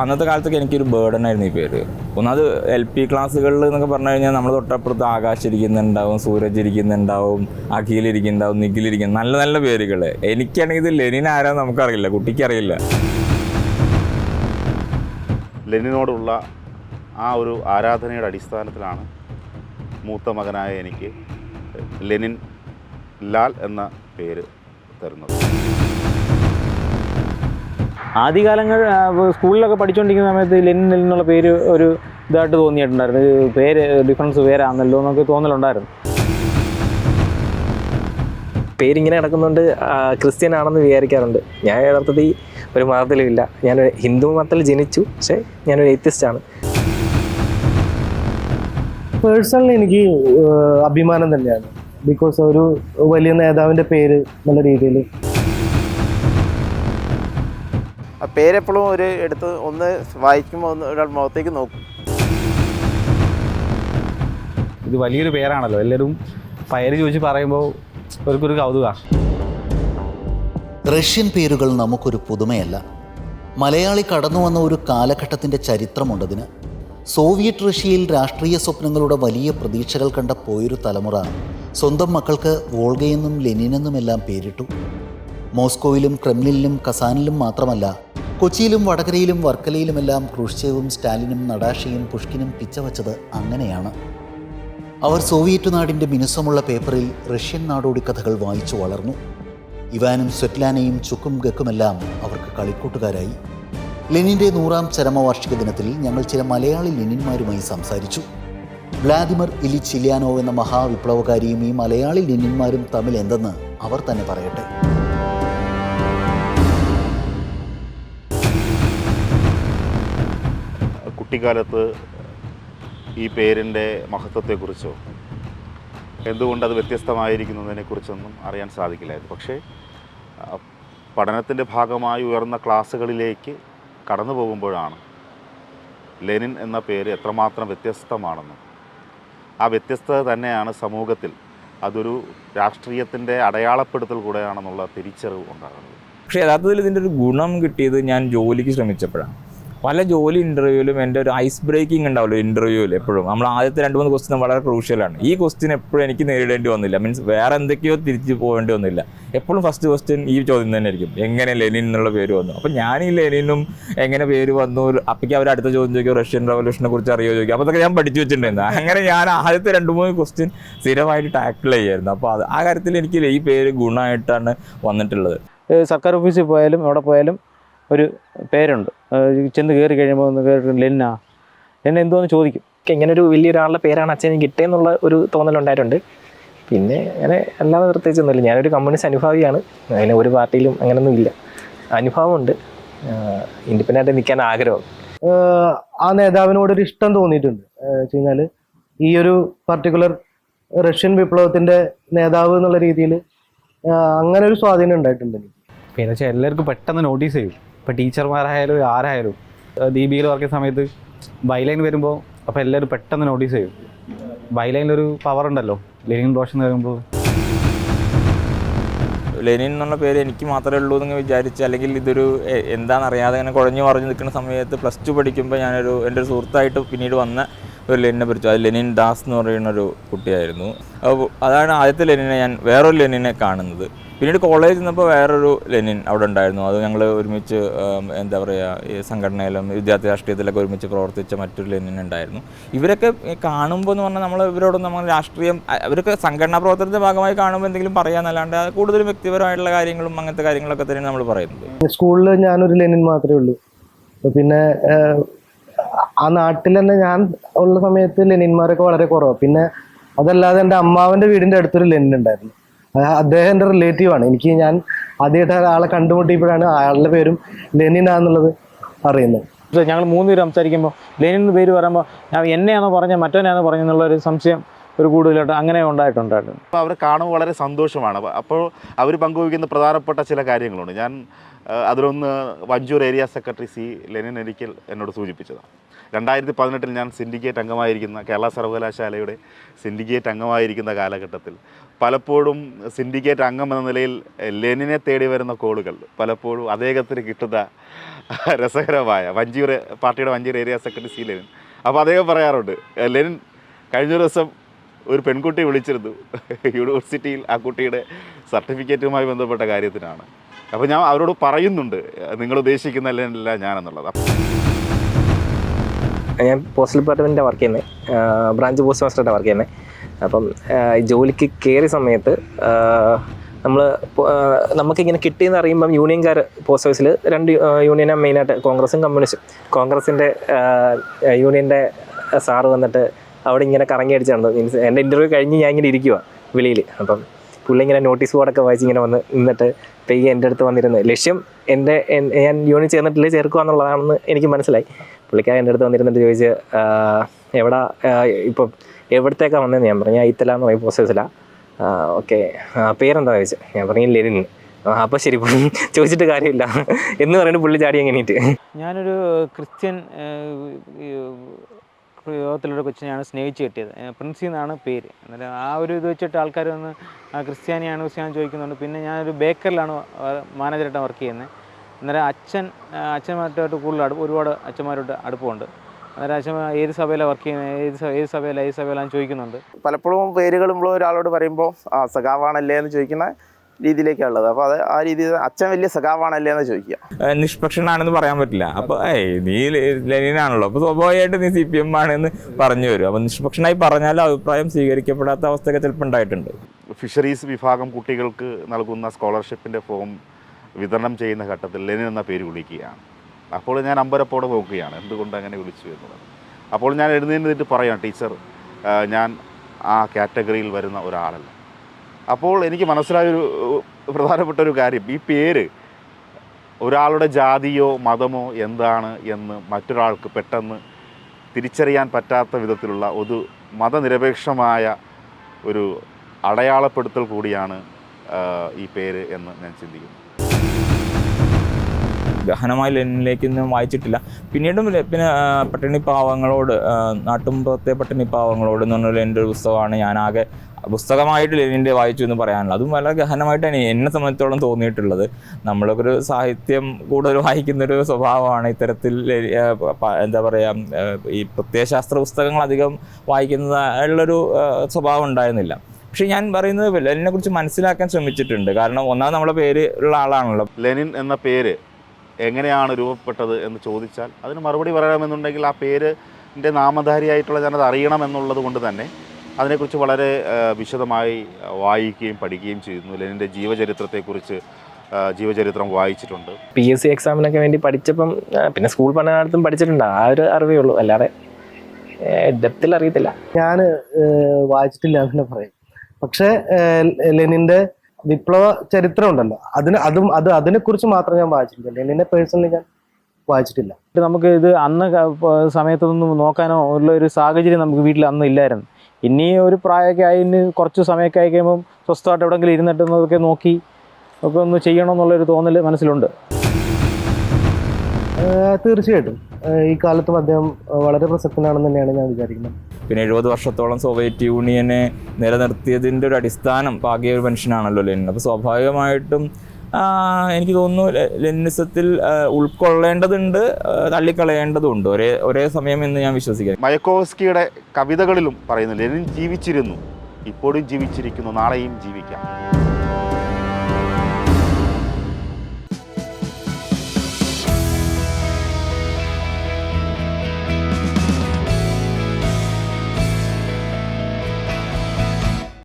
അന്നത്തെ കാലത്തൊക്കെ എനിക്കൊരു ബേർഡൻ ആയിരുന്നു ഈ പേര്. ഒന്നാമത് എൽ പി ക്ലാസ്സുകളിൽ എന്നൊക്കെ പറഞ്ഞു കഴിഞ്ഞാൽ നമ്മൾ തൊട്ടപ്പുറത്ത് ആകാശ് ഇരിക്കുന്നുണ്ടാവും സൂരജ് ഇരിക്കുന്നുണ്ടാവും അഖിൽ ഇരിക്കുന്നുണ്ടാവും നിഖിൽ ഇരിക്കുന്നു നല്ല നല്ല പേരുകൾ എനിക്കാണെങ്കിൽ ഇത് ലെനിൻ ആരാ നമുക്കറിയില്ല കുട്ടിക്കറിയില്ല. ലെനിനോടുള്ള ആ ഒരു ആരാധനയുടെ അടിസ്ഥാനത്തിലാണ് മൂത്ത മകനായ എനിക്ക് ലെനിൻ ലാൽ എന്ന പേര് തരുന്നത്. ആദ്യകാലങ്ങൾ സ്കൂളിലൊക്കെ പഠിച്ചുകൊണ്ടിരിക്കുന്ന സമയത്ത് ലെനിൻ ലെനിൻ എന്നുള്ള പേര് ഒരു ഇതായിട്ട് തോന്നിയിട്ടുണ്ടായിരുന്നു. ഇത് പേര് ഡിഫറൻസ് പേരാണല്ലോ എന്നൊക്കെ തോന്നലുണ്ടായിരുന്നു. പേരിങ്ങനെ കിടക്കുന്നുണ്ട് ക്രിസ്ത്യൻ ആണെന്ന് വിചാരിക്കാറുണ്ട്. ഞാൻ യഥാർത്ഥത്തിൽ ഒരു മതത്തിലും ഇല്ല. ഞാൻ ഹിന്ദു മതത്തിൽ ജനിച്ചു പക്ഷേ ഞാനൊരു ഏത്യസ്റ്റ് ആണ്. പേഴ്സണലി എനിക്ക് അഭിമാനം തന്നെയാണ്. ബിക്കോസ് ഒരു വലിയ നേതാവിന്റെ പേര് നല്ല രീതിയിൽ പേരെപ്പോഴും ഒരു എടുത്ത് ഒന്ന് വായിക്കുമ്പോൾ ഒന്ന് ഒരാൾ മുഖത്തേക്ക് നോക്കും. ഇത് വലിയൊരു പേരാണല്ലോ. എല്ലാവരും പേര് ചോദിച്ച് പറയുമ്പോൾ അവർക്കൊരു കൗതുകമാണ് റഷ്യൻ പേരുകൾ നമുക്കൊരു പുതുമയല്ല. മലയാളി കടന്നു വന്ന ഒരു കാലഘട്ടത്തിന്റെ ചരിത്രമുണ്ടതിന്. സോവിയറ്റ് റഷ്യയിൽ രാഷ്ട്രീയ സ്വപ്നങ്ങളുടെ വലിയ പ്രതീക്ഷകൾ കണ്ട പോയൊരു തലമുറ സ്വന്തം മക്കൾക്ക് വോൾഗയെന്നും ലെനിനെന്നുമെല്ലാം പേരിട്ടു. മോസ്കോയിലും ക്രെംലിനിലും കസാനിലും മാത്രമല്ല കൊച്ചിയിലും വടകരയിലും വർക്കലയിലുമെല്ലാം ക്രൂഷ്ചേവും സ്റ്റാലിനും നടാഷയും പുഷ്കിനും പിച്ചവച്ചത് അങ്ങനെയാണ്. അവർ സോവിയറ്റ് നാടിന്റെ മിനുസമുള്ള പേപ്പറിൽ റഷ്യൻ നാടോടി കഥകൾ വായിച്ചു വളർന്നു. ഇവാനും സ്വെറ്റ്ലാനയും ചുക്കും ഗക്കുമെല്ലാം അവർക്ക് കളിക്കൂട്ടുകാരായി. ലെനിന്റെ നൂറാം ചരമവാർഷിക ദിനത്തിൽ ഞങ്ങൾ ചില മലയാളി ലെനിന്മാരുമായി സംസാരിച്ചു. വ്ളാദിമിർ ഇലി ചിലിയാനോ എന്ന മഹാവിപ്ലവകാരിയും ഈ മലയാളി ലെനിന്മാരും തമ്മിൽ എന്തെന്ന് അവർ തന്നെ പറയട്ടെ. കുട്ടിക്കാലത്ത് ഈ പേരിന്റെ മഹത്വത്തെക്കുറിച്ചോ എന്തുകൊണ്ടത് വ്യത്യസ്തമായിരിക്കുന്നതിനെക്കുറിച്ചൊന്നും അറിയാൻ സാധിക്കില്ലായിരുന്നു. പക്ഷേ പഠനത്തിന്റെ ഭാഗമായി ഉയർന്ന ക്ലാസ്സുകളിലേക്ക് കടന്നു പോകുമ്പോഴാണ് ലെനിൻ എന്ന പേര് എത്രമാത്രം വ്യത്യസ്തമാണെന്നും ആ വ്യത്യസ്തത തന്നെയാണ് സമൂഹത്തിൽ അതൊരു രാഷ്ട്രീയത്തിന്റെ അടയാളപ്പെടുത്തൽ കൂടെയാണെന്നുള്ള തിരിച്ചറിവ് ഉണ്ടാകുന്നത്. പക്ഷേ യഥാർത്ഥത്തിൽ ഇതിന്റെ ഒരു ഗുണം കിട്ടിയത് ഞാൻ ജോലിക്ക് ശ്രമിച്ചപ്പോഴാണ്. പല ജോലി ഇന്റർവ്യൂവിലും എന്റെ ഒരു ഐസ് ബ്രേക്കിംഗ് ഉണ്ടാവുമല്ലോ ഇന്റർവ്യൂവിൽ എപ്പോഴും. നമ്മൾ ആദ്യത്തെ രണ്ട് മൂന്ന് ക്വസ്റ്റ്യൻ വളരെ ക്രൂഷ്യലാണ് ഈ ക്വസ്റ്റ്യൻ എപ്പോഴും എനിക്ക് നേരിടേണ്ടി വന്നില്ല. മീൻസ് വേറെ എന്തൊക്കെയോ തിരിച്ച് പോകേണ്ടി വന്നില്ല. എപ്പോഴും ഫസ്റ്റ് ക്വസ്റ്റ്യൻ ഈ ചോദ്യം തന്നെ ആയിരിക്കും. എങ്ങനെ ലെനിൻ എന്നുള്ള പേര് വന്നു? അപ്പം ഞാൻ ഈ ലെനിനും എങ്ങനെ പേര് വന്നു? അപ്പോഴേക്കും അവർ അടുത്ത ചോദ്യം ചോദിക്കും റഷ്യൻ റവല്യൂഷനെ കുറിച്ച് അറിയോ ചോദിക്കും. അപ്പോൾ അതൊക്കെ ഞാൻ പഠിച്ചു വെച്ചിട്ടുണ്ടായിരുന്നു. അങ്ങനെ ഞാൻ ആദ്യത്തെ രണ്ട് മൂന്ന് ക്വസ്റ്റ്യൻ സ്ഥിരമായിട്ട് ടാക്കിൾ ചെയ്യായിരുന്നു. അപ്പോൾ അത് ആ കാര്യത്തിൽ എനിക്ക് ഈ പേര് ഗുണമായിട്ടാണ് വന്നിട്ടുള്ളത്. സർക്കാർ ഓഫീസിൽ പോയാലും എവിടെ പോയാലും ഒരു പേരുണ്ട്. ചെന്ന് കയറി കഴിയുമ്പോൾ ഒന്ന് കയറി ലെന്ന. എന്നെ എന്തോന്ന് ചോദിക്കും. ഇങ്ങനെ ഒരു വലിയൊരാളുടെ പേരാണ് അച്ഛന് കിട്ടിയെന്നുള്ള ഒരു തോന്നലുണ്ടായിട്ടുണ്ട്. പിന്നെ അങ്ങനെ അല്ലാതെ പ്രത്യേകിച്ചൊന്നുമില്ല. ഞാനൊരു കമ്മ്യൂണിസ്റ്റ് അനുഭാവിയാണ്. അങ്ങനെ ഒരു പാർട്ടിയിലും അങ്ങനെയൊന്നും ഇല്ല. അനുഭവമുണ്ട്. ഇൻഡിപെൻഡന്റ് ആയിട്ട് നിൽക്കാൻ ആഗ്രഹം. ആ ആ നേതാവിനോടൊരു ഇഷ്ടം തോന്നിയിട്ടുണ്ട്. വെച്ച് കഴിഞ്ഞാൽ ഈ ഒരു പർട്ടിക്കുലർ റഷ്യൻ വിപ്ലവത്തിന്റെ നേതാവ് എന്നുള്ള രീതിയിൽ അങ്ങനെ ഒരു സ്വാധീനം ഉണ്ടായിട്ടുണ്ട് എനിക്ക്. പിന്നെ വെച്ചാൽ എല്ലാവർക്കും പെട്ടെന്ന് നോട്ടീസ് ചെയ്യും. ഇപ്പോൾ ടീച്ചർമാരായാലും ആരായാലും ദീപികയിൽ വർക്ക് ചെയ്യുന്ന സമയത്ത് ബൈലൈൻ വരുമ്പോൾ അപ്പോൾ എല്ലാവരും പെട്ടെന്ന് നോട്ടീസ് ചെയ്യും. ബൈലൈനിലൊരു പവർ ഉണ്ടല്ലോ ലെനിൻ ദോഷം എന്ന് പറയുമ്പോൾ ലെനിൻ എന്നുള്ള പേര് എനിക്ക് മാത്രമേ ഉള്ളൂ എന്ന് വിചാരിച്ച് അല്ലെങ്കിൽ ഇതൊരു എന്താണെന്നറിയാതെ ഇങ്ങനെ കുഴഞ്ഞു മറിഞ്ഞു നിൽക്കുന്ന സമയത്ത് പ്ലസ് ടു പഠിക്കുമ്പോൾ ഞാനൊരു എന്റെ ഒരു സുഹൃത്തായിട്ട് പിന്നീട് വന്ന ഒരു ലെനിനെ പഠിച്ചു അത് ലെനിൻ ദാസ് എന്ന് പറയുന്ന ഒരു കുട്ടിയായിരുന്നു. അതാണ് ആദ്യത്തെ ലെനിനെ ഞാൻ വേറൊരു ലെനിനെ കാണുന്നത്. പിന്നീട് കോളേജിൽ നിന്നപ്പോൾ വേറൊരു ലെനിൻ അവിടെ ഉണ്ടായിരുന്നു. അത് ഞങ്ങൾ ഒരുമിച്ച് എന്താ പറയുക ഈ സംഘടനയിലും വിദ്യാർത്ഥി രാഷ്ട്രീയത്തിലൊക്കെ ഒരുമിച്ച് പ്രവർത്തിച്ച മറ്റൊരു ലെനിൻ ഉണ്ടായിരുന്നു. ഇവരൊക്കെ കാണുമ്പോൾ എന്ന് പറഞ്ഞാൽ നമ്മൾ ഇവരോടൊന്നും നമ്മൾ രാഷ്ട്രീയം ഇവരൊക്കെ സംഘടനാ പ്രവർത്തനത്തിന്റെ ഭാഗമായി കാണുമ്പോൾ എന്തെങ്കിലും പറയാന്നല്ലാണ്ട് കൂടുതലും വ്യക്തിപരമായിട്ടുള്ള കാര്യങ്ങളും അങ്ങനത്തെ കാര്യങ്ങളൊക്കെ തന്നെയാണ് നമ്മൾ പറയുന്നത്. സ്കൂളിൽ ഞാനൊരു ലെനിൻ മാത്രമേ ഉള്ളൂ. പിന്നെ ആ നാട്ടിൽ തന്നെ ഞാൻ ഉള്ള സമയത്ത് ലെനിന്മാരൊക്കെ വളരെ കുറവാണ് പിന്നെ അതല്ലാതെ എന്റെ അമ്മാവന്റെ വീടിന്റെ അടുത്തൊരു ലെനിൻ ഉണ്ടായിരുന്നു. അദ്ദേഹം എന്റെ റിലേറ്റീവ് ആണ്. എനിക്ക് ഞാൻ ആദ്യമായിട്ട് ആളെ കണ്ടുമുട്ടിയപ്പോഴാണ് അയാളുടെ പേരും ലെനിനാന്നുള്ളത് അറിയുന്നത്. ഞങ്ങൾ മൂന്ന് പേര് സംസാരിക്കുമ്പോൾ ലെനിൻ പേര് പറയുമ്പോൾ എന്നെയാണോ പറഞ്ഞത്? മറ്റവനെയാണോ പറഞ്ഞെന്നുള്ള ഒരു സംശയം ഒരു കൂടുതലായിട്ട് അങ്ങനെ ഉണ്ടായിട്ടുണ്ടായിരുന്നു. അപ്പോൾ അവരെ കാണുമ്പോൾ വളരെ സന്തോഷമാണ്. അപ്പോൾ- അവർ പങ്കുവയ്ക്കുന്ന പ്രധാനപ്പെട്ട ചില കാര്യങ്ങളുണ്ട്. ഞാൻ അതിലൊന്ന് Vanchoor area secretary C Lenin ഒരിക്കൽ എന്നോട് സൂചിപ്പിച്ചതാണ്. രണ്ടായിരത്തി പതിനെട്ടിൽ ഞാൻ സിൻഡിക്കേറ്റ് അംഗമായിരിക്കുന്ന കേരള സർവകലാശാലയുടെ സിൻഡിക്കേറ്റ് അംഗമായിരിക്കുന്ന കാലഘട്ടത്തിൽ പലപ്പോഴും സിൻഡിക്കേറ്റ് അംഗം എന്ന നിലയിൽ ലെനിനെ തേടി വരുന്ന കോളുകൾ പലപ്പോഴും അദ്ദേഹത്തിന് കിട്ടുന്ന രസകരമായ വഞ്ചൂർ പാർട്ടിയുടെ Vanchoor area secretary C Lenin. അപ്പോൾ അദ്ദേഹം പറയാറുണ്ട് ലെനിൻ കഴിഞ്ഞ ദിവസം ഒരു പെൺകുട്ടി വിളിച്ചിരുന്നു. യൂണിവേഴ്സിറ്റിയിൽ ആ കുട്ടിയുടെ സർട്ടിഫിക്കറ്റുമായി ബന്ധപ്പെട്ട കാര്യത്തിനാണ്. അപ്പോൾ ഞാൻ അവരോട് പറയുന്നുണ്ട് നിങ്ങൾ ഉദ്ദേശിക്കുന്ന അല്ല ഞാനെന്നുള്ളത്. ഞാൻ പോസ്റ്റൽ ഡിപ്പാർട്ട്മെന്റിന്റെ വർക്ക് ചെയ്യുന്നത് ബ്രാഞ്ച് പോസ്റ്റ് മാസ്റ്ററായിട്ട് വർക്ക് ചെയ്യുന്നത് അപ്പം ജോലിക്ക് കയറിയ സമയത്ത് നമ്മൾ നമുക്കിങ്ങനെ കിട്ടിയെന്ന് അറിയുമ്പം യൂണിയൻകാർ പോസ്റ്റ് ഓഫീസിൽ രണ്ട് യൂണിയനാണ് മെയിനായിട്ട് കോൺഗ്രസും കമ്മ്യൂണിസ്റ്റും കോൺഗ്രസിന്റെ യൂണിയന്റെ സാറ് വന്നിട്ട് അവിടെ ഇങ്ങനെ കറങ്ങി അടിച്ചാണ് മീൻസ് എന്റെ ഇന്റർവ്യൂ കഴിഞ്ഞ് ഞാൻ ഇങ്ങനെ ഇരിക്കുക വെളിയിൽ. അപ്പം പുള്ളി ഇങ്ങനെ നോട്ടീസ് ബോർഡൊക്കെ വായിച്ച് ഇങ്ങനെ വന്ന് നിന്നിട്ട് പെയ്യ എന്റെ അടുത്ത് വന്നിരുന്നത് ലക്ഷ്യം എന്റെ ഞാൻ യൂണിറ്റ് ചേർന്നിട്ടില്ലേ ചേർക്കുക എന്നുള്ളതാണെന്ന് എനിക്ക് മനസ്സിലായി. പുള്ളിക്കാരൻ എന്റെ അടുത്ത് വന്നിരുന്നിട്ട് ചോദിച്ച് എവിടെ ഇപ്പം എവിടത്തേക്കാണ് വന്നതെന്ന് ഞാൻ പറഞ്ഞു ഞാൻ ഇത്തല എന്ന് പറയും പോസ്റ്റേഴ്സിലാണ് ഓക്കെ പേരെന്താ? ചോദിച്ചു. ഞാൻ പറഞ്ഞു ലെനിൻ. അപ്പോൾ ശരി ചോദിച്ചിട്ട് കാര്യമില്ല. എന്ന് പറയുന്നത് പുള്ളി ചാടി എങ്ങനെയിട്ട് ഞാനൊരു ക്രിസ്ത്യൻ യോഗത്തിലൊരു കൊച്ചിനെയാണ് സ്നേഹിച്ച് കിട്ടിയത്. പ്രിൻസി എന്നാണ് പേര്. എന്നാലും ആ ഒരു ഇത് വെച്ചിട്ട് ആൾക്കാർ വന്ന് ക്രിസ്ത്യാനിയാണ് ക്രിസ്ത്യാനി ചോദിക്കുന്നുണ്ട്. പിന്നെ ഞാനൊരു ബേക്കറിലാണ് മാനേജറായിട്ട് വർക്ക് ചെയ്യുന്നത്. അന്നേരം അച്ഛൻ അച്ഛന്മാരുമായിട്ട് കൂടുതൽ അടുപ്പ് ഒരുപാട് അച്ഛന്മാരോട്ട് അടുപ്പമുണ്ട്. അന്നേരം അച്ഛൻ ഏത് സഭയിലാണ് വർക്ക് ചെയ്യുന്നത് ഏത് ഏത് സഭയിലാണ് ഏത് സഭയിലാണ് ചോദിക്കുന്നുണ്ട്. പലപ്പോഴും പേരുകളുമ്പോൾ ഒരാളോട് പറയുമ്പോൾ ആ സഖാവാണല്ലേ എന്ന് ചോദിക്കുന്ന രീതിയിലേക്കാണ് ഉള്ളത് അപ്പോൾ അത് ആ രീതിയിൽ അച്ഛൻ വലിയ സഖാവാണല്ലേ എന്ന് ചോദിക്കുക. നിഷ്പക്ഷനാണെന്ന് പറയാൻ പറ്റില്ല. അപ്പോൾ ഏയ് നീ ലെനിനാണല്ലോ. അപ്പോൾ സ്വാഭാവികമായിട്ട് നീ സി പി എം ആണെന്ന് പറഞ്ഞു വരും. അപ്പോൾ നിഷ്പക്ഷനായി പറഞ്ഞാൽ അഭിപ്രായം സ്വീകരിക്കപ്പെടാത്ത അവസ്ഥയൊക്കെ ചിലപ്പോൾ ഉണ്ടായിട്ടുണ്ട്. ഫിഷറീസ് വിഭാഗം കുട്ടികൾക്ക് നൽകുന്ന സ്കോളർഷിപ്പിന്റെ ഫോം വിതരണം ചെയ്യുന്ന ഘട്ടത്തിൽ ലെനിൻ എന്ന പേര് വിളിക്കുകയാണ്. അപ്പോൾ ഞാൻ അമ്പരപ്പോടെ നോക്കുകയാണ്. എന്തുകൊണ്ട് അങ്ങനെ വിളിച്ചു എന്നുള്ളത്. അപ്പോൾ ഞാൻ എഴുന്നേറ്റ് പറയാം ടീച്ചർ ഞാൻ ആ കാറ്റഗറിയിൽ വരുന്ന ഒരാളല്ല. അപ്പോൾ എനിക്ക് മനസ്സിലായൊരു പ്രധാനപ്പെട്ട ഒരു കാര്യം. ഈ പേര് ഒരാളുടെ ജാതിയോ മതമോ എന്താണ് എന്ന് മറ്റൊരാൾക്ക് പെട്ടെന്ന് തിരിച്ചറിയാൻ പറ്റാത്ത വിധത്തിലുള്ള ഒരു മതനിരപേക്ഷമായ ഒരു അടയാളപ്പെടുത്തൽ കൂടിയാണ് ഈ പേര് എന്ന് ഞാൻ ചിന്തിക്കുന്നു. ഗഹനമായി ലെനിലേക്കൊന്നും വായിച്ചിട്ടില്ല. പിന്നീടും പിന്നെ പട്ടിണിപ്പാവങ്ങളോട് നാട്ടുമ്പുറത്തെ പട്ടിണി പാവങ്ങളോട് എന്ന് പറഞ്ഞ എന്റെ ഒരു പുസ്തകമാണ് ഞാനാകെ പുസ്തകമായിട്ട് ലെനിന്റെ വായിച്ചു എന്ന് പറയാനുള്ളത്. അതും വളരെ ഗഹനമായിട്ടാണ് എന്നെ സംബന്ധിച്ചോളം തോന്നിയിട്ടുള്ളത്. നമ്മളൊക്കെ ഒരു സാഹിത്യം കൂടുതൽ വായിക്കുന്നൊരു സ്വഭാവമാണ് ഇത്തരത്തിൽ എന്താ പറയുക ഈ പ്രത്യയശാസ്ത്ര പുസ്തകങ്ങൾ അധികം വായിക്കുന്നത് ഉള്ളൊരു സ്വഭാവം ഉണ്ടായിരുന്നില്ല. പക്ഷെ ഞാൻ പറയുന്നത് ലെനിനെ കുറിച്ച് മനസ്സിലാക്കാൻ ശ്രമിച്ചിട്ടുണ്ട്. കാരണം ഒന്നാമത് നമ്മളെ പേര് ഉള്ള ആളാണല്ലോ. ലെനിൻ എന്ന പേര് എങ്ങനെയാണ് രൂപപ്പെട്ടത് എന്ന് ചോദിച്ചാൽ അതിന് മറുപടി പറയണമെന്നുണ്ടെങ്കിൽ ആ പേരിന്റെ നാമധാരിയായിട്ടുള്ള ഞാനത് അറിയണമെന്നുള്ളത് കൊണ്ട് തന്നെ അതിനെക്കുറിച്ച് വളരെ വിശദമായി വായിക്കുകയും പഠിക്കുകയും ചെയ്യുന്നു. ലെനിന്റെ ജീവചരിത്രത്തെക്കുറിച്ച് ജീവചരിത്രം വായിച്ചിട്ടുണ്ട്. പി എസ് സി എക്സാമിനൊക്കെ വേണ്ടി പഠിച്ചപ്പം പിന്നെ സ്കൂൾ പഠനകാലത്തും പഠിച്ചിട്ടുണ്ട്. ആ ഒരു അറിവേ ഉള്ളൂ. അല്ലാതെ ഡെപ്തിൽ അറിയത്തില്ല. ഞാൻ വായിച്ചിട്ടില്ല എന്ന് പറയും പക്ഷേ ലെനിന്റെ ലെനിന്റെ വിപ്ലവ ചരിത്രം ഉണ്ടല്ലോ അതിന് അതും അത് അതിനെക്കുറിച്ച് മാത്രം ഞാൻ വായിച്ചിട്ടില്ല. ലെനിനെ പേഴ്സണലി ഞാൻ വായിച്ചിട്ടില്ല. നമുക്ക് ഇത് അന്ന് സമയത്തൊന്നും നോക്കാനോ ഉള്ള ഒരു സാഹചര്യം നമുക്ക് വീട്ടിൽ അന്ന് ഇല്ലായിരുന്നു. ഇനി ഒരു പ്രായമൊക്കെ ആയി ഇനി കുറച്ച് സമയമൊക്കെ ആയി കഴിയുമ്പം സ്വസ്ഥമായിട്ട് എവിടെയെങ്കിലും ഇരുന്നിട്ടൊക്കെ നോക്കി ഒക്കെ ഒന്ന് ചെയ്യണമെന്നുള്ളൊരു തോന്നൽ മനസ്സിലുണ്ട്. തീർച്ചയായിട്ടും. ഈ കാലത്തും അദ്ദേഹം വളരെ പ്രസക്തനാണെന്ന് തന്നെയാണ് ഞാൻ വിചാരിക്കുന്നത്. പിന്നെ എഴുപത് വർഷത്തോളം സോവിയറ്റ് യൂണിയനെ നിലനിർത്തിയതിന്റെ ഒരു അടിസ്ഥാനം പാകിയ ഒരു മനുഷ്യനാണല്ലോ ലെനിൻ. അപ്പോൾ സ്വാഭാവികമായിട്ടും എനിക്ക് തോന്നുന്നു ലെനിസത്തിൽ ലെനിനിസത്തിൽ ഉൾക്കൊള്ളേണ്ടതുണ്ട് തള്ളിക്കളയേണ്ടതുണ്ട്. ഒരേ ഒരേ സമയം എന്ന് ഞാൻ വിശ്വസിക്കുന്നു. മയക്കോവസ്കിയുടെ കവിതകളിലും പറയുന്നു ലെനിൻ ജീവിച്ചിരുന്നു ഇപ്പോഴും ജീവിച്ചിരിക്കുന്നു നാളെയും ജീവിക്കാം.